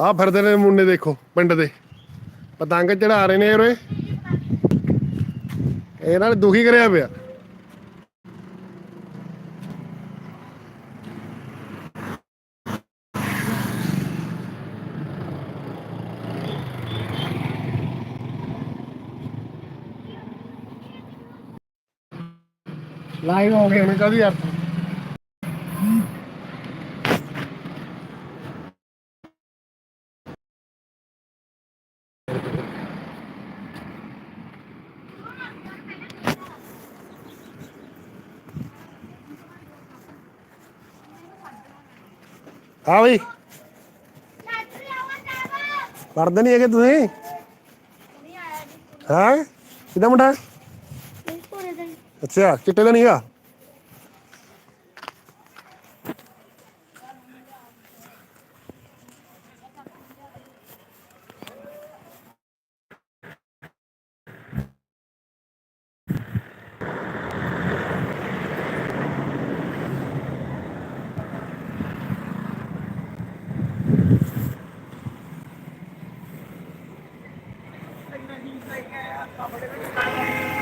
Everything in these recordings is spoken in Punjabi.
ਆ ਫਿਰਦੇ ਨੇ ਮੁੰਡੇ ਦੇਖੋ, ਪਿੰਡ ਦੇ। ਪਤੰਗ ਚੜਾ ਰਹੇ ਨੇ ਉਰੇ। ਇਹ ਨਾਲ ਦੁਖੀ ਕਰਿਆ ਪਿਆ। ਲਾਈਵ ਹੋ ਗਏ ਹੁਣ ਕਦੀ ਯਾਰ ਹਾਂ ਬਈ। ਪੜਦੇ ਨਹੀਂ ਹੈਗੇ ਤੁਸੀਂ? ਹਾਂ? ਕਿਦਾਂ ਮੁੰਡਾ? ਅੱਛਾ ਚਿੱਟੇ ਦਾ ਨਹੀਂਗਾ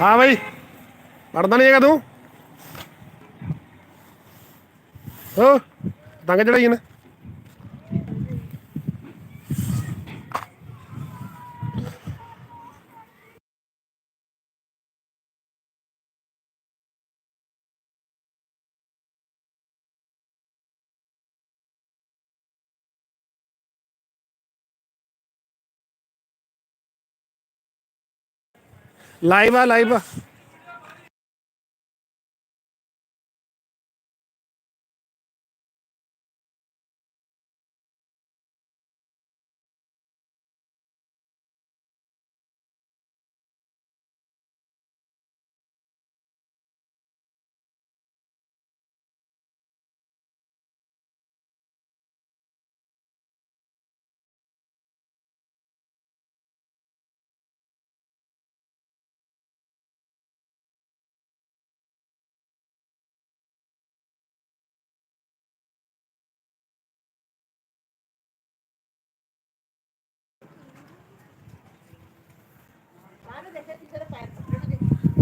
ਹਾਂ ਬਾਈ। ਪੜਦਾ ਨਹੀਂ ਹੈਗਾ ਤੂੰ। ਹੋ। ਤੰਗ ਚੜਾਈ ਨਾ? ਲਾਈਵ ਆ ਲਾਈਵ ਆ।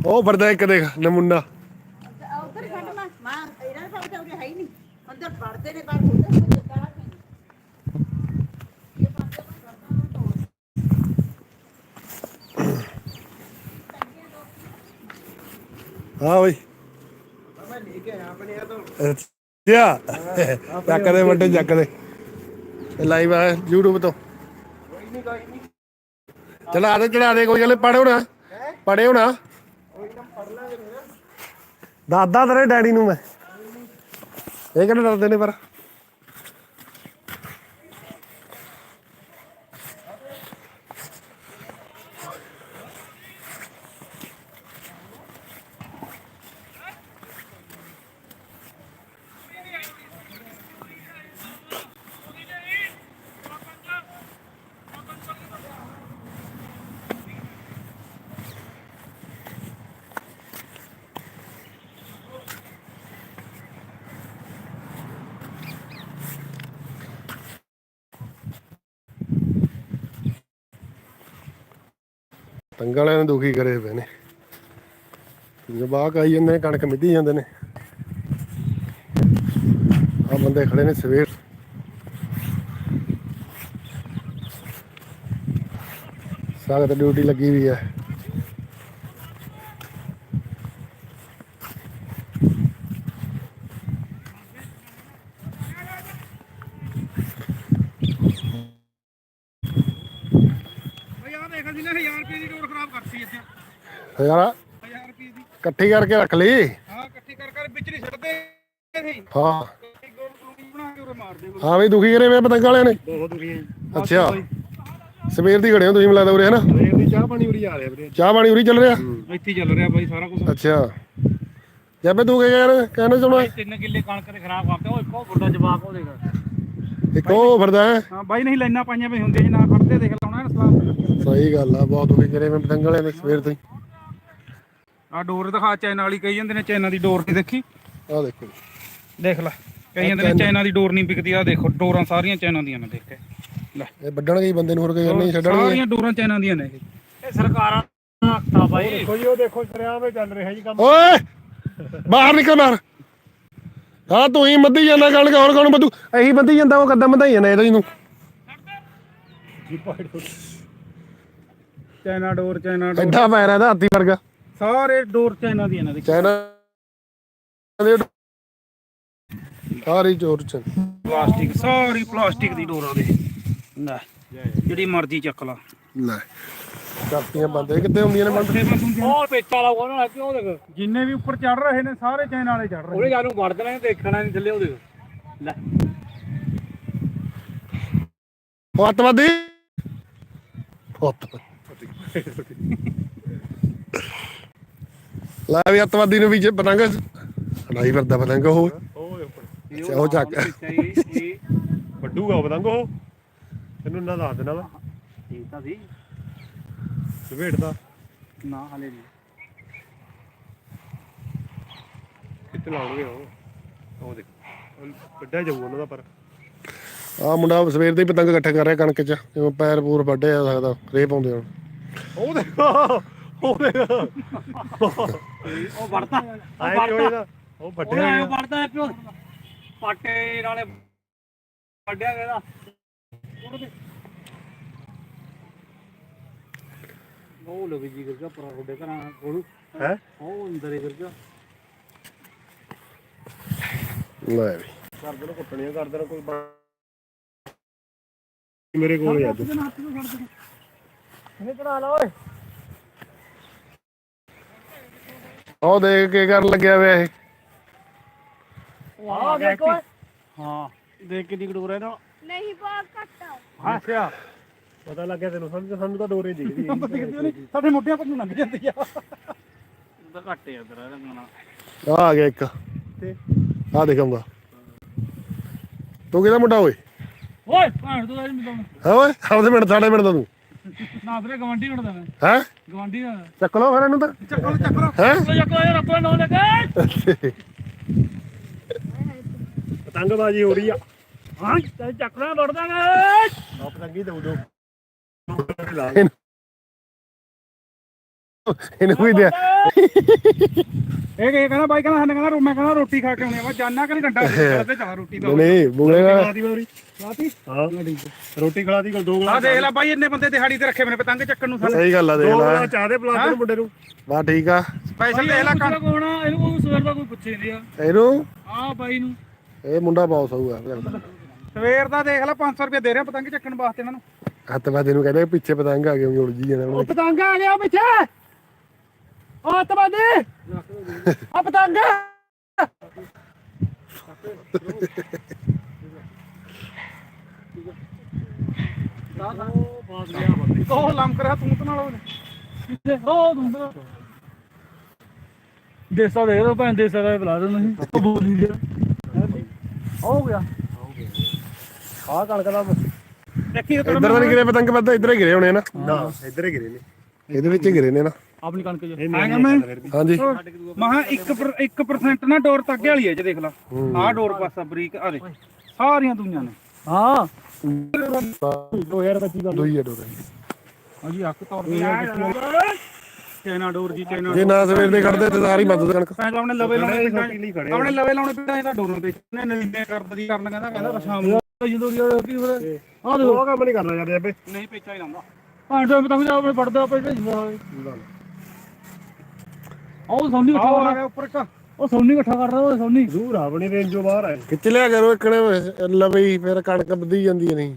ਉਹ ਵਰਦਾ ਇੱਕ ਦੇਖ, ਨਮੂਨਾ। ਉਧਰ ਛੱਡ ਮੈਂ ਮਾਂ ਇਹਨਾਂ ਦੇ ਤਾਂ ਉਰੇ ਹੈ ਹੀ ਨਹੀਂ ਅੰਦਰ ਪੜਦੇ ਨੇ ਬਾਹਰ ਉਧਰ ਜਿੱਦਾਂ ਹਾਂ ਬਈ। ਮੈਂ ਲੈ ਕੇ ਆਇਆ ਆਪਣੇ ਤੋਂ ਅੱਛਾ। ਚੱਕ ਦੇ ਵੱਡੇ, ਚੱਕ ਦੇ। ਲਾਈਵ ਆ YouTube ਤੋਂ। ਕੋਈ ਨਹੀਂ ਕੋਈ ਨਹੀਂ ਚਲਾ ਦੇ, ਚੜਾ ਦੇ, ਕੋਈ ਗੱਲ ਪੜਿਓ ਨਾ ਪੜਿਓ ਨਾ ਦਾਦਾ ਤੇਰੇ ਡੈਡੀ ਨੂੰ ਮੈਂ। ਇਹ ਕਿਹੜੇ ਡਰਦੇ ਨੇ ਪਰ? ਤੰਗਾਂ ਵਾਲਿਆਂ ਨੇ ਦੁਖੀ ਕਰੇ ਪਏ ਨੇ। ਜਵਾਕ ਆਈ ਜਾਂਦੇ ਨੇ, ਕਣਕ ਮਿੱਧੀ ਜਾਂਦੇ ਨੇ। ਆ ਬੰਦੇ ਖੜੇ ਨੇ ਸਵੇਰ। ਸਖਤ ਡਿਊਟੀ ਲੱਗੀ ਹੋਈ ਹੈ ਬਈ ਆ ਦੇਖ ਜੀ ਨੇ 1000 ਰੁਪਏ ਦੀ ਡੋਰ ਖਰਾਬ ਕਰਤੀ ਇੱਥੇ ਯਾਰ 1000 ਰੁਪਏ ਦੀ। ਇਕੱਠੀ ਕਰਕੇ ਰੱਖ ਲਈ। ਹਾਂ ਇਕੱਠੀ ਕਰ ਕਰ ਵਿੱਚ ਨਹੀਂ ਛੱਡਦੇ ਸੀ ਹਾਂ ਹਾਂ ਵੀ ਦੁਖੀ ਕਰੇ ਪਏ ਪਤੰਗਾਂ ਵਾਲਿਆਂ ਨੇ। ਬਹੁਤ ਦੁਰੀਆਂ ਅੱਛਾ। ਸਵੇਰ ਦੀ ਖੜੇ ਹੋ ਤੁਸੀਂ ਮੈਨੂੰ ਲੱਗਦਾ ਉਰੇ ਹਨਾ? ਸਵੇਰ ਦੀ ਚਾਹ ਪਾਣੀ ਉਰੀ ਆ ਰਿਹਾ ਵੀਰੇ। ਚਾਹ ਪਾਣੀ ਉਰੀ ਚੱਲ ਰਿਹਾ? ਇੱਥੇ ਹੀ ਚੱਲ ਰਿਹਾ ਬਾਈ ਸਾਰਾ ਕੁਝ ਅੱਛਾ। ਜੱਬੇ ਤੂੰ ਕੀ ਰਿਹਾ? ਕਹਿਣਾ ਚਾਹਣਾ ਤਿੰਨ ਕਿੱਲੇ ਕਣਕ ਦੇ ਖਰਾਬ ਕਰਤੇ। ਉਹ ਇੱਕੋ ਵੱਡਾ ਜਵਾਬ ਉਹ ਦੇਗਾ ਇੱਕ ਉਹ ਫਿਰਦਾ ਹੈ। ਹਾਂ ਬਾਈ ਨਹੀਂ ਲਾਈਨਾਂ ਪਾਈਆਂ ਵੀ ਜੀ ਨਾ ਫੜਦੇ ਦੇਖ ਸਲਾਮ ਸਹੀ ਗੱਲ ਆ ਬਹੁਤ ਦੁਖੀ ਕਰੇ ਮੈਂ ਪਤੰਗ ਵਾਲਿਆਂ ਨੇ ਸਵੇਰ ਤੋਂ ਹੀ। ਆ ਡੋਰ ਦਿਖਾ ਚਾਈਨਾ ਵਾਲੀ ਕਹੀ ਜਾਂਦੇ ਨੇ ਚਾਈਨਾ ਦੀ ਡੋਰ ਨਹੀਂ ਦੇਖੀ? ਆਹ ਦੇਖੋ ਦੇਖ ਲੈ ਕਹੀ ਜਾਂਦੇ ਨੇ ਚਾਈਨਾ ਦੀ ਡੋਰ ਨਹੀਂ ਵਿਕਦੀ ਆ ਦੇਖੋ ਡੋਰਾਂ ਸਾਰੀਆਂ ਚਾਈਨਾ ਦੀਆਂ ਨੇ ਦੇਖ ਕੇ। ਲੈ। ਇਹ ਵੱਢਣਗੇ ਹੀ ਬੰਦੇ ਨੂੰ ਹੋਰ ਕੋਈ ਨਹੀਂ ਛੱਡਣਗੇ। ਸਾਰੀਆਂ ਡੋਰਾਂ ਚਾਈਨਾ ਦੀਆਂ ਨੇ ਇਹ। ਇਹ ਸਰਕਾਰਾਂ ਆਖਤਾ ਬਾਈ। ਦੇਖੋ ਜੀ ਉਹ ਦੇਖੋ ਸਰਿਆ ਵਿੱਚ ਚੱਲ ਰਿਹਾ ਜੀ ਕੰਮ। ਓਏ! ਬਾਹਰ ਨਿਕਲ ਬਾਹਰ ਹਾਂ ਤੂੰ ਹੀ ਮੱਧੀ ਜਾਂਦਾ ਕਣਕ ਹੋਰ ਕੌਣ ਬੱਦੂ ਇਹੀ ਮੱਧੀ ਜਾਂਦਾ ਉਹ ਕਦਾਂ ਮਧਾਈ ਜਾਂਦਾ ਇਹਦਾ ਇਹਨੂੰ ਚਾਈਨਾ ਡੋਰ ਚਾਈਨਾ ਡੋਰ। ਐਡਾ ਪੈਰ ਇਹਦਾ ਹਾਥੀ ਵਰਗਾ। ਸਾਰੇ ਡੋਰ ਚਾਈਨਾ ਦੀਆਂ ਨੇ ਦੇਖੋ। ਚਾਈਨਾ ਦੇ ਸਾਰੀ ਚੋਰ ਚ। ਪਲਾਸਟਿਕ ਸਾਰੀ ਪਲਾਸਟਿਕ ਦੀ ਡੋਰਾਂ ਦੇ। ਲੈ ਜਿਹੜੀ ਮਰਜ਼ੀ ਚੱਕ ਲਾ। ਲੈ ਕਰਤੀਆਂ ਬੰਦ। ਇਹ ਕਿੱਥੇ ਹੁੰਦੀਆਂ ਨੇ ਬੰਦ? ਉਹ ਪੇਚਾ ਲਾਉਗਾ ਉਹਨਾਂ ਨਾਲ? ਕਿਉਂ ਦੇਖ? ਜਿੰਨੇ ਵੀ ਉੱਪਰ ਚੜ ਰਹੇ ਨੇ ਸਾਰੇ ਚਾਈਨਾ ਵਾਲੇ ਚੜ ਰਹੇ ਉਹਨੇ ਜਾਨੂੰ ਵੜ ਦੇਣਾ ਦੇਖਣਾ ਨਹੀਂ ਥੱਲੇ ਉਹ ਦੇਖ ਲੈ। ਉਹ ਅੱਤਵਾਦੀ ਪੁੱਤ ਲੈ ਵੀ ਅੱਤਵਾਦੀ ਨੂੰ ਵੀ ਜੇ ਪਤੰਗ ਹੜਾਈ ਵਰਦਾ ਪਤੰਗ ਉਹ। ਉਹ ਅੱਛਾ, ਉਹ ਚੱਕ। ਵੱਡੂਗਾ ਉਹ ਪਤੰਗ ਉਹ। ਤੈਨੂੰ ਨਾ ਦੱਸ ਦੇਣਾ ਵਾ। ਠੀਕ ਤਾਂ ਸੀ। ਸਵੇੜਦਾ ਨਾ ਹਲੇ ਨਹੀਂ। ਕਿੱਥੇ ਲਾਉਣਗੇ ਉਹ? ਉਹ ਦੇਖ ਉਹ ਵੱਡਾ ਜਾਊ ਉਹਨਾਂ ਦਾ ਪਰ। ਆ ਮੁੰਡਾ ਸਵੇਰ ਦੇ ਹੀ ਪਤੰਗ ਇਕੱਠੇ ਕਰ ਰਿਹਾ ਕਣਕ ਚ। ਜਿਵੇਂ ਪੈਰ ਪੂਰ ਵੱਡੇ ਆ ਸਕਦਾ ਰੇ ਪਾਉਂਦੇ ਹੁਣ। ਉਹ ਦੇਖੋ ਉਹ ਦੇਖ ਉਹ ਵੜਦਾ ਆਏ ਕਿਉਂ ਇਹਦਾ ਉਹ ਵੱਡੇ ਉਹ ਐਂ ਵੜਦਾ ਹੈ ਪਿਓ ਪਾਟੇ ਨਾਲੇ ਵੱਡਿਆ ਗਿਆ ਉਹ ਲਵੀ ਜੀ ਕਰਗਾ ਪਰਾ ਰੋਡੇ ਘਰਾਂ ਕੋਲ ਹੈ ਉਹ ਅੰਦਰ ਹੀ ਕਰਗਾ ਲੈ ਵੀ ਕਰਦੇ ਨੂੰ ਕੁੱਟਣੀਆਂ ਕਰਦੇ ਨੂੰ ਕੋਈ ਮੇਰੇ ਕੋਲ ਹੀ ਅੱਜ ਇਹ ਚੜਾ ਲਾ ਓਏ ਉਹ ਦੇਖ ਕੇ ਕਰਨ ਲੱਗਿਆ ਵੇ ਇਹ। ਆ ਦੇਖੋ ਹਾਂ ਦੇਖ ਕਿੰਨੀ ਕਡੋਰ ਹੈ ਨਾ ਨਹੀਂ ਬਹੁਤ ਘੱਟ ਆ। ਅੱਛਾ। ਪਤਾ ਲੱਗਿਆ ਤੈਨੂੰ ਸਾਨੂੰ ਸਾਨੂੰ ਤਾਂ ਡੋਰੇ ਦਿਖਦੀ ਸਾਡੇ ਮੋਢਿਆਂ ਪਰ ਨੂੰ ਲੰਘ ਜਾਂਦੀ ਆ। ਉਹਦਾ ਘੱਟ ਹੈ ਅੰਦਰ ਇਹਦਾ ਗਾਣਾ ਆ ਆ ਗਿਆ ਇੱਕ। ਤੇ? ਆ ਦੇਖਾਂਗਾ ਤੂੰ ਕਿਹਦਾ ਮੁੰਡਾ ਓਏ? ਓਏ ਭਾਣ ਤੂੰ ਅੱਜ ਮਿਲਦਾ। ਹੈ ਓਏ ਆਪਦੇ ਮਿੰਟ ਸਾਡੇ ਮਿੰਟ ਦਾ ਤੂੰ। ਨਾ ਤੇਰੇ ਗਵਾਂਢੀ ਹੁਣ ਦਾ ਮੈਂ। ਹੈ? ਗਵਾਂਢੀ ਦਾ ਚੱਕ ਲਓ ਫਿਰ ਇਹਨੂੰ ਤਾਂ। ਚੱਕੋ ਚੱਕੋ ਹੈ? ਓਏ ਚੱਕੋ ਯਾਰ ਆਪਣਾ ਨਾ ਲੱਗੇ ਪਤੰਗਬਾਜ਼ੀ ਹੋ ਰਹੀ ਆ। ਹਾਂ ਤੇ ਚੱਕਣਾ ਵੜ ਦਾਂਗੇ। ਆ ਪਤੰਗੀ ਦਊ ਦੋ ਇਹਨੂੰ ਵੀ ਦੇ ਇਹ ਕਹਿੰਦਾ ਬਾਈ ਕਹਿੰਦਾ ਸਾਨੂੰ ਕਹਿੰਦਾ ਰੋ- ਮੈਂ ਕਹਿੰਦਾ ਰੋਟੀ ਖਾ ਕੇ ਆਉਣੇ ਆ। ਜਾਨਾ ਕਿ ਡੰਡਾ ਤੇ ਚਾਹ ਰੋਟੀ ਦਾ। ਨਹੀਂ ਬੁਗਲੇ ਨਾਲ ਖਿਲਾਤੀ ਵਾਰੀ ਲਾਤੀ ਹਾਂ। ਰੋਟੀ ਖਿਲਾਤੀ ਕੋਲ ਦੋ ਆ ਗਲਾਸ ਦੇਖ ਲੈ ਬਾਈ ਇੰਨੇ ਬੰਦੇ ਦਿਹਾੜੀ ਤੇ ਰੱਖੇ ਮੈਨੇ ਪਤੰਗ ਚੱਕਣ ਨੂੰ ਸਾਨੂੰ। ਸਹੀ ਗੱਲ ਆ ਦੇਖ ਦੋ ਲੈ। ਗਲਾਸ ਚਾਹ ਦੇ ਪਲਾਸ ਨੂੰ ਮੁੰਡੇ ਨੂੰ। ਬਾ ਠੀਕ ਆ। ਸਪੈਸ਼ਲ ਦੇਖ ਲੈ ਕੰਨ ਕੋਣਾ ਇਹਨੂੰ ਕੋਈ ਸਵੇਰ ਦਾ ਕੋਈ ਪੁੱਛੇ ਨਹੀਂ ਆ। ਇਹਨੂੰ? ਆ ਬਾਈ ਨੂੰ। ਇਹ ਮੁੰਡਾ ਬਹੁਤ ਸਹੂਗਾ ਸਵੇਰ ਦਾ ਦੇਖ ਲੈ 500 ਰੁਪਏ ਦੇ ਰਿਹਾ ਪਤੰਗ ਚੱਕਣ ਵਾਸਤੇ ਇਹਨਾਂ ਨੂੰ। ਅੱਤਵਾਦੀ ਨੂੰ ਕਹਿੰਦੇ ਪਿੱਛੇ ਪਤੰਗ ਆ ਗਏ ਉਲਝ ਜੀ ਜਾਣਾ ਉਹਨੇ। ਪਤੰਗ ਆ ਗਿਆ ਪਿੱਛੇ। ਆ ਤਬਾਦੇ ਆ ਪਤੰਗ। ਉਹ ਲੰਮ ਕਰਿਆ ਤੂੰ ਤੇ ਨਾਲ ਉਹਨੇ। ਉਹ ਤੂੰ ਦੇਸਾ ਦੇ ਦੋ ਭੈਣ ਦੇਸਾ ਦਾ ਬੁਲਾ ਦੋ ਨਹੀਂ ਉਹ ਬੋਲੀ ਗਿਆ। ਹੋ ਗਿਆ। ਆਹ ਕਣਕ ਦਾ ਦੇਖੀ ਇੱਧਰ ਨਹੀਂ ਗਿਰੇ ਪਤੰਗ ਪਤਾ ਇੱਧਰ ਹੀ ਗਿਰੇ ਹੋਣੇ ਨਾ। ਨਾ ਇੱਧਰ ਹੀ ਗਿਰੇ ਨੇ। ਇਹਦੇ ਵਿੱਚ ਹੀ ਗਿਰੇ ਨੇ ਨਾ। ਆਪਣੀ ਕਣਕ ਜੋ। ਆਏਗਾ ਮੈਂ ਹਾਂਜੀ। ਮਹਾ 1 1% ਨਾ ਡੋਰ ਤੱਕ ਵਾਲੀ ਹੈ ਜੇ ਦੇਖ ਲਾ। ਆਹ ਡੋਰ ਪਾਸਾ ਬਰੀਕ ਆ ਦੇ ਸਾਰੀਆਂ ਦੁਨੀਆਂ ਨੇ। ਹਾਂ। 2025 ਦਾ ਦੋਈ ਆ ਡੋਰੇ। ਹਾਂਜੀ ਅੱਖ ਤੌਰ ਤੇ ਚਾਈਨਾ ਡੋਰ ਜੀ ਚਾਈਨਾ ਜੇ ਨਾ ਸਵੇਰ ਦੇ ਕੱਢਦੇ ਤੇ ਸਾਰੀ ਮਦਦ ਕਣਕ। ਆਪਣੇ ਲਵੇ ਲਾਉਣੇ ਆਪਣੇ ਲਵੇ ਲਾਉਣੇ ਪਿੰਡਾਂ ਇਹਦਾ ਡੋਰਾਂ ਤੇ ਨੇ ਨਲੀਨੇ ਕਰਦੀ ਕਰਨ ਕਹਿੰਦਾ ਕਹਿੰਦਾ ਸ਼ਾਮ ਨੂੰ ਜਦੋਂ ਦੀ ਕੀ ਫਿਰ ਆ ਉਹ ਕੰਮ ਨਹੀਂ ਕਰਨਾ ਜਾਂਦੇ ਆਪੇ। ਨਹੀਂ ਪੇਚਾ ਹੀ ਲਾਉਂਦਾ। ਹਾਂ ਤਾਂ ਪਤੰਗ ਆਪਣੇ ਪੜਦਾ ਆਪੇ ਭੇਜਦਾ ਉਹ ਸੋਨੀ ਇਕੱਠਾ ਕਰ ਰਿਹਾ ਉੱਪਰ ਇੱਕ। ਉਹ ਸੋਨੀ ਇਕੱਠਾ ਕਰਦਾ ਉਹ ਸੋਨੀ। ਦੂਰ ਆ ਆਪਣੀ ਰੇਂਜੋਂ ਬਾਹਰ ਆ। ਖਿੱਚ ਲਿਆ ਕਰੋ ਇਕਣੇ ਲਵਈ ਫਿਰ ਕਣਕ ਵਧੀ ਜਾਂਦੀ ਹੈ ਨਹੀਂ।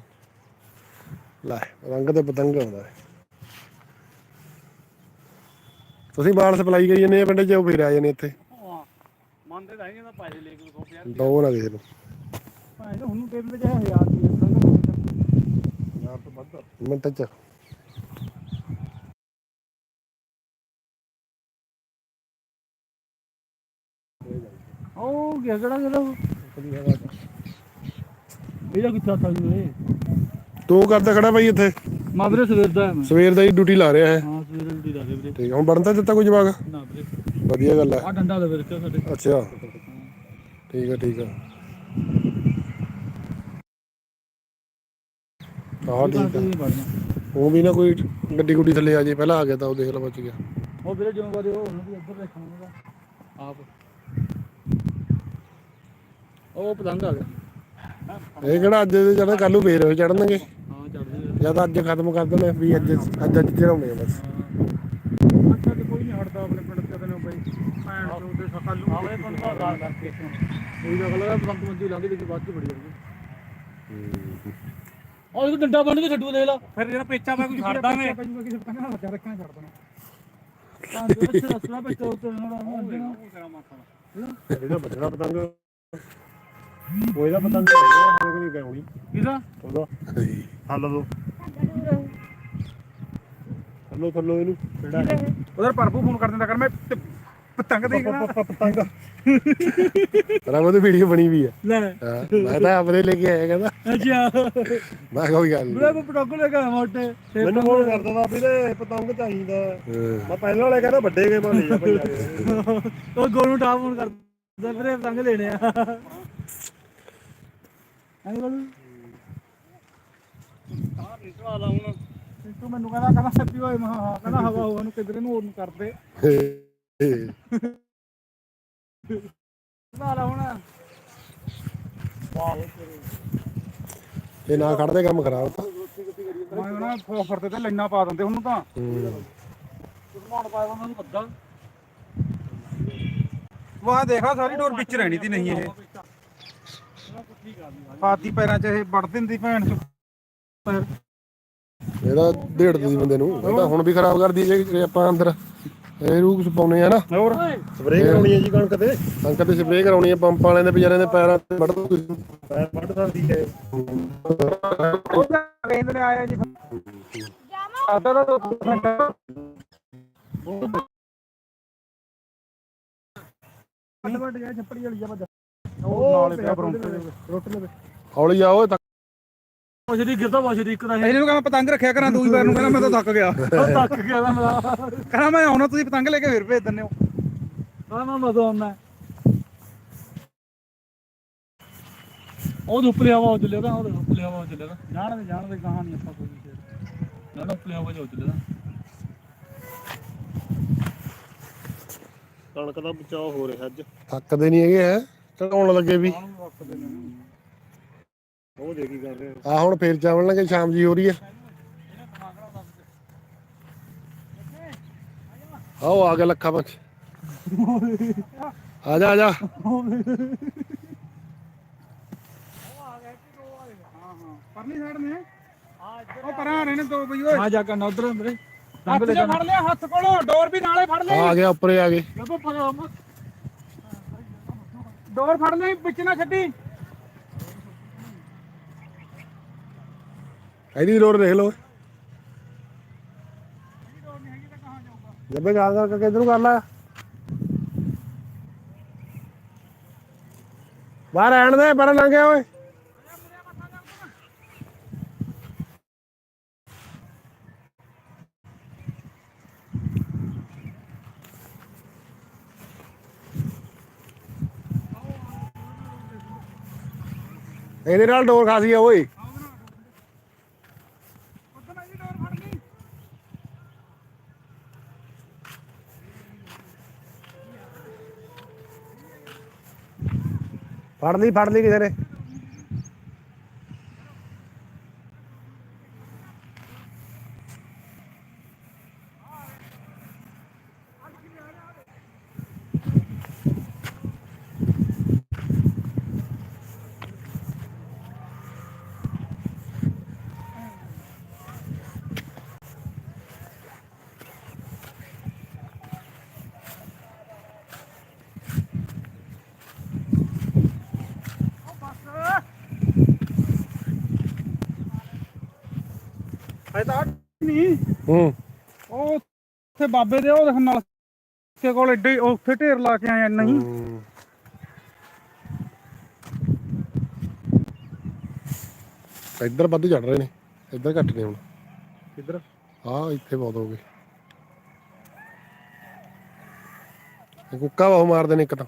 ਲੈ ਰੰਗ ਤੇ ਪਤੰਗ ਆਉਂਦਾ ਹੈ। ਤੁਸੀਂ ਬਾਲ ਸਪਲਾਈ ਕਰੀ ਜਾਂਦੇ ਆ ਪਿੰਡ ਚ ਉਹ ਫਿਰ ਆ ਜਾਂਦੇ ਇੱਥੇ। ਮੰਨਦੇ ਤਾਂ ਨਹੀਂ ਪੈਸੇ ਲੈ ਕੇ ਸੋਪਿਆ ਦੋ ਨਾ ਕਿਸੇ ਨੂੰ ਭਾਈ ਉਹਨੂੰ ਦੇ ਦਿੰਦੇ ਚਾਹੇ 1000 ਦੀ। ਯਾਰ ਤੋਂ ਵੱਧ ਮਿੰਟ ਚ। ਉਹ ਗਿਆ ਕਿਹੜਾ ਕਿਹੜਾ ਇਹਦਾ ਕਿੱਥੇ ਆਤਾ ਜੀ ਤੂੰ ਕਰਦਾ ਖੜਾ ਬਾਈ ਇੱਥੇ? ਮਾਦਰੇ ਸਵੇਰ ਦਾ ਹੈ ਮੈਂ। ਸਵੇਰ ਦਾ ਹੀ ਡਿਊਟੀ ਲਾ ਰਿਹਾ ਹੈ ਹਾਂ ਸਵੇਰ ਦੀ ਦਾ ਦੇ ਵੀਰੇ। ਠੀਕ ਹੁਣ ਬਣਦਾ ਦਿੱਤਾ ਕੋਈ ਜਵਾਬ ਨਾ ਵੀਰੇ। ਵਧੀਆ ਗੱਲ ਹੈ ਆ ਡੰਡਾ ਦੇ ਵੀਰੇ ਸਾਡੇ। ਅੱਛਾ। ਠੀਕ ਆ ਠੀਕ ਆ। ਆਹ ਠੀਕ ਆ। ਉਹ ਵੀ ਨਾ ਕੋਈ ਗੱਡੀ ਗੁੱਡੀ ਥੱਲੇ ਆ ਜੇ ਪਹਿਲਾਂ ਆ ਗਿਆ ਤਾਂ ਉਹ ਦੇਖ ਲੈ ਬਚ ਗਿਆ। ਉਹ ਵੀਰੇ ਜਿਉਂ ਕਰੇ ਉਹ ਉਹਨੂੰ ਵੀ ਇੱਧਰ ਦੇਖਣਾ ਆਪ। ਉਹ ਪਤੰਗ ਆ ਗਿਆ। ਇਹ ਕਿਹੜਾ ਅੱਜ ਦੇ ਚੜ੍ਹਨ ਕੱਲ ਨੂੰ ਫੇਰ ਚੜਨਗੇ ਹਾਂ ਚੜਦੇ ਜਦ ਅੱਜ ਖਤਮ ਕਰ ਦੇਣੇ ਵੀ ਅੱਜ ਅੱਜ ਅੱਜ ਚੜਾਉਣੇ ਆ ਬਸ। ਅੱਛਾ ਤੇ ਕੋਈ ਨਹੀਂ ਹਟਦਾ ਆਪਣੇ ਪਿੰਡ ਤੇ ਕਦੇ ਬਈ। ਭੈਣ ਚੋਦ ਦੇ ਸਕਾਲ ਨੂੰ ਆਵੇ ਪਿੰਡ ਦਾ ਗਾਲ ਕਰਕੇ। ਉਹੀ ਗੱਲ ਹੈ ਪਤੰਗ ਮੰਜੀ ਲਾਂਦੀ ਵਿੱਚ ਬਾਅਦ ਚ ਬੜੀ ਜਾਂਦੀ ਉਹ ਇਹ ਡੰਡਾ ਬੰਨ ਕੇ ਛੱਡੂ ਦੇਖ ਲਾ। ਫਿਰ ਜਿਹੜਾ ਪੇਚਾ ਮੈਂ ਕੋਈ ਛੱਡਦਾ ਮੈਂ ਕਿਸੇ ਪਤੰਗ ਨਾਲ ਛੱਡ ਦੇਣਾ। ਤਾਂ ਅੱਛਾ ਰਸਲਾ ਤੇ ਇਹਦਾ ਬਚਣਾ ਪਤੰਗ। ਉਹ ਇਹਦਾ ਉਹਦਾ ਹੱਲ ਦੋ। ਥੱਲੋ ਥੱਲੋ ਇਹਨੂੰ ਕਿਹੜਾ? ਉਧਰ ਪਰਪੂ ਫੋਨ ਕਰ ਦਿੰਦਾ ਕਰ ਮੈਂ ਤੇ ਪਤੰਗ ਦੇ ਪਤੰਗ। ਰਬ ਦੀ ਵੀਡੀਓ ਬਣੀ ਵੀ ਆ। ਲੈ। ਹਾਂ, ਮੈਂ ਤਾਂ ਆਪਣੇ ਲੈ ਕੇ ਆਇਆ ਕਹਿੰਦਾ। ਅੱਛਾ। ਮੈਂ ਕਿਹਾ ਕੋਈ ਗੱਲ ਨਹੀਂ ਕੋ ਪਟਾਕੋ ਲੈ ਕੇ ਮੋਟੇ। ਮੈਨੂੰ ਫੋਨ ਕਰਦਾ ਤਾ ਵੀ ਤੇ ਪਤੰਗ ਚਾਹੀਦਾ। ਮੈਂ ਪਹਿਲਾਂ ਵਾਲੇ ਕਹਿੰਦਾ ਵੱਡੇ ਕੇ ਭਾਲੇ ਆ ਭਾਈ ਉਹ ਗੋਨੂੰ ਟਾਪ ਫੋਨ ਕਰਦਾ ਵੀਰੇ ਪਤੰਗ ਲੈਣੇ ਆ। ਐਂ ਬੋਲ। ਆ ਨਿਕਲਾ ਲਾ ਹੁਣ ਤੂੰ ਮੈਨੂੰ ਕਹਿੰਦਾ ਕਹਿੰਦਾ ਸੱਚੀ ਹੋਏ ਮਾ ਹਾਂ ਕਹਿੰਦਾ ਹਵਾ ਹਵਾ ਨੂੰ ਕਿਧਰੇ ਨੂੰ ਹੋਰ ਨੂੰ ਕਰਦੇ। ਲਾ ਲਾ ਹੁਣ? ਇਹ ਨਾ ਖੜਦੇ ਕੰਮ ਖਰਾਬ ਤਾਂ। ਮੈਂ ਨਾ ਫੋਫਰ ਤੇ ਤੇ ਲੈਣਾ ਪਾ ਦਿੰਦੇ ਉਹਨੂੰ ਤਾਂ। ਸਮਾਨ ਪਾਇਆ ਉਹਨਾਂ ਨੂੰ ਬੱਦਾ ਵਾਹ ਦੇਖਾ ਸਾਰੀ ਡੋਰ ਵਿੱਚ ਰਹਿਣੀ ਤੀ ਨਹੀਂ ਇਹ। ਫਾਤੀ ਪੈਰਾਂ 'ਚ ਇਹ ਵੜ ਦਿੰਦੀ ਭੈਣ ਚ ਪੈਰ ਇਹਦਾ ਢੇੜ ਦੀ ਬੰਦੇ ਨੂੰ। ਇਹ ਤਾਂ ਹੁਣ ਵੀ ਖਰਾਬ ਕਰਦੀ ਜੇ ਜੇ ਆਪਾਂ ਅੰਦਰ ਇਹ ਰੂਹ ਪਾਉਨੇ ਆ ਨਾ। ਹੋਰ? ਸਪਰੇਅ ਕਰਾਉਣੀ ਹੈ ਜੀ ਕਣਕ ਤੇ। ਕਣਕ ਤੇ ਸਪਰੇਅ ਕਰਾਉਣੀ ਹੈ ਪੰਪ ਵਾਲਿਆਂ ਦੇ ਵਿਚਾਰਿਆਂ ਦੇ ਪੈਰਾਂ ਤੇ ਵੱਢ ਦੋ ਪੈਰ ਵੱਢ ਸਕਦੀ ਹੈ। ਉਹ ਕਹਿੰਦੇ ਨੇ ਆਇਆ ਜੀ ਆਦਾ ਦਾ ਦੋ ਮਿੰਟ ਵੱਡ ਵੱਡ ਗਿਆ ਛੱਪੜੀ ਵਾਲੀ ਆ ਵੱਡਾ ਉਹ ਨਾਲੇ ਪਿਆ ਬਰੋਂਟੇ ਰੋਟ ਲਵੇ ਹੌਲੀ ਆਓ ਤੱਕ ਵਾਸ਼ਰੀ ਗਿਰਦਾ ਵਾਸ਼ਰੀ ਇੱਕ ਦਾ ਇਹਨੂੰ ਕਹਿੰਦਾ ਪਤੰਗ ਰੱਖਿਆ ਕਰਾਂ ਦੂਜੀ ਪੈਰ ਨੂੰ ਕਹਿੰਦਾ ਮੈਂ ਤਾਂ ਥੱਕ ਗਿਆ। ਥੱਕ ਗਿਆ ਮੈਂ। ਕਹਿੰਦਾ ਮੈਂ ਆਉਣਾ ਤੁਸੀਂ ਪਤੰਗ ਲੈ ਕੇ ਫਿਰ ਭੇਜ ਦਿੰਦੇ ਹੋ। ਹਾਂ ਮੈਂ ਮਜ਼ਾ ਆਉਣਾ ਉਹ ਉੱਪਰ ਹਵਾ ਚੱਲੇਗਾ ਉਹ ਉੱਪਰ ਹਵਾ ਚੱਲੇਗਾ ਜਾਣ ਦੇ। ਜਾਣ ਦੇ ਕਹਾਂ ਨਹੀਂ ਆਪਾਂ ਕੋਈ ਨਾ ਨਾ ਉੱਪਰ ਹਵਾ ਚੱਲੇਗਾ ਕਣਕ ਦਾ ਬਚਾਅ ਹੋ ਰਿਹਾ ਅੱਜ। ਥੱਕਦੇ ਨਹੀਂ ਹੈਗੇ ਹੈ? ਚੜਾਉਣ ਲੱਗੇ ਵੀ। ਉਹ ਦੇ ਕੀ ਕਰ ਰਹੇ ਆ ਹੁਣ ਫੇਰ ਚਾਵਣ ਲੱਗੇ ਸ਼ਾਮ ਜੀ ਹੋ ਰਹੀ ਹੈ। ਆਓ ਆ ਗਿਆ ਲੱਖਾ ਪੰਚ ਆ ਜਾ ਆ ਜਾ। ਪਰਲੀ ਸਾਈਡ ਨੇ ਉਹ ਪਰਾਂ ਰਹੇ ਨੇ ਦੋ ਬਈ ਓਏ। ਆ ਜਾ ਕੇ ਉਧਰ ਮੇਰੇ ਹੱਥ ਫੜ ਲਿਆ ਹੱਥ ਕੋਲੋਂ ਡੋਰ ਵੀ ਨਾਲੇ ਫੜ ਆ ਗਿਆ ਉੱਪਰੇ ਆ ਗਏ। ਲੱਭੋ ਪਗਾ ਡੋਰ ਫੜ ਲਈ ਵਿੱਚ ਨਾ ਛੱਡੀ। ਇਹਦੀ ਲੋੜ ਦੇਖ ਲਓ। ਜੱਬੇ ਗਾਲ ਕਰਕੇ ਕਿੱਧਰ ਨੂੰ ਕਰ ਲਾ। ਬਾਹਰ ਆਣ ਦੇ ਪਰ ਲੰਘਿਆ ਓਏ। ਇਹਦੇ ਨਾਲ ਡੋਰ ਖਾਸੀ ਆ ਓਏ। ਫੜ ਲਈ ਫੜ ਲਈ ਕਿਸੇ ਨੇ। ਐ ਤਾਂ ਨਹੀਂ। ਹੂੰ। ਉਹ ਉੱਥੇ ਬਾਬੇ ਦੇ ਉਹ ਦੇਖ ਨਾਲ ਕੇ ਕੋਲ ਏਡੇ ਉਹ ਉੱਥੇ ਢੇਰ ਲਾ ਕੇ ਆਏ ਨਹੀਂ। ਹੂੰ। ਇੱਧਰ ਵੱਧ ਚੜ ਰਹੇ ਨੇ ਇੱਧਰ ਘੱਟ ਨੇ ਹੁਣ। ਕਿੱਧਰ? ਇੱਥੇ ਬਹੁਤ ਹੋ ਗਏ। ਇਹ ਕੁੱਕਾ ਬਾਹੂ ਮਾਰਦੇ ਨੇ ਇੱਕ ਤਾਂ।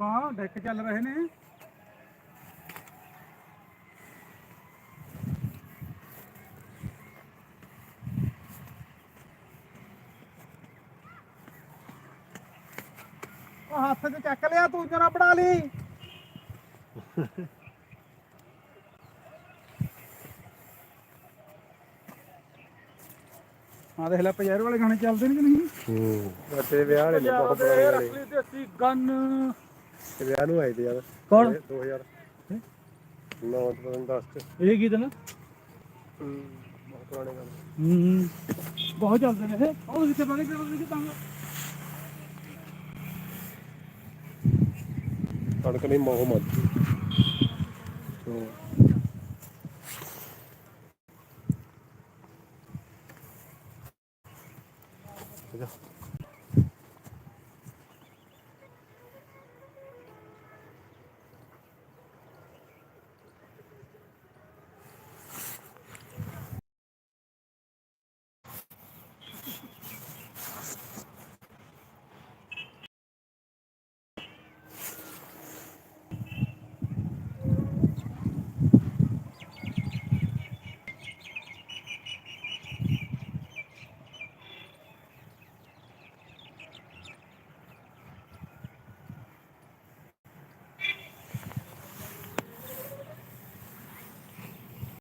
ਹਾਂ ਡੈਕ ਚੱਲ ਰਹੇ ਨੇ। ਹੱਥ 'ਚ ਚੱਕ ਲਿਆ ਤੂੰ ਜਨਾ ਪੜਾ ਲਈ। ਹਾਂ ਦੇਖ ਲੈ ਪਜੈਰ ਵਾਲੇ ਗਾਣੇ ਚੱਲਦੇ ਨੇ ਕਿ ਨਹੀਂ? ਹੂੰ। ਬੱਚੇ ਵਿਆਹ ਵਾਲੇ ਨੇ ਬਹੁਤ ਪੁਰਾਣੇ ਵਾਲੇ ਅਸਲੀ ਦੇਸੀ ਗਨ। ਤੇ ਵਿਆਹ ਨੂੰ ਆਏ ਤੇ ਯਾਰ। ਕੌਣ? 2000 ਨੌ ਤੋਂ 10 ਚ ਇਹ ਗੀਤ ਨਾ ਹੂੰ, ਬਹੁਤ ਪੁਰਾਣੇ ਗਾਣੇ। ਹੂੰ ਬਹੁਤ ਚੱਲਦੇ ਨੇ ਇਹ। ਉਹ ਕਿੱਥੇ ਬਣੇ ਕਿਹੜੇ ਕਿ ਤਾਂ ਕਣਕ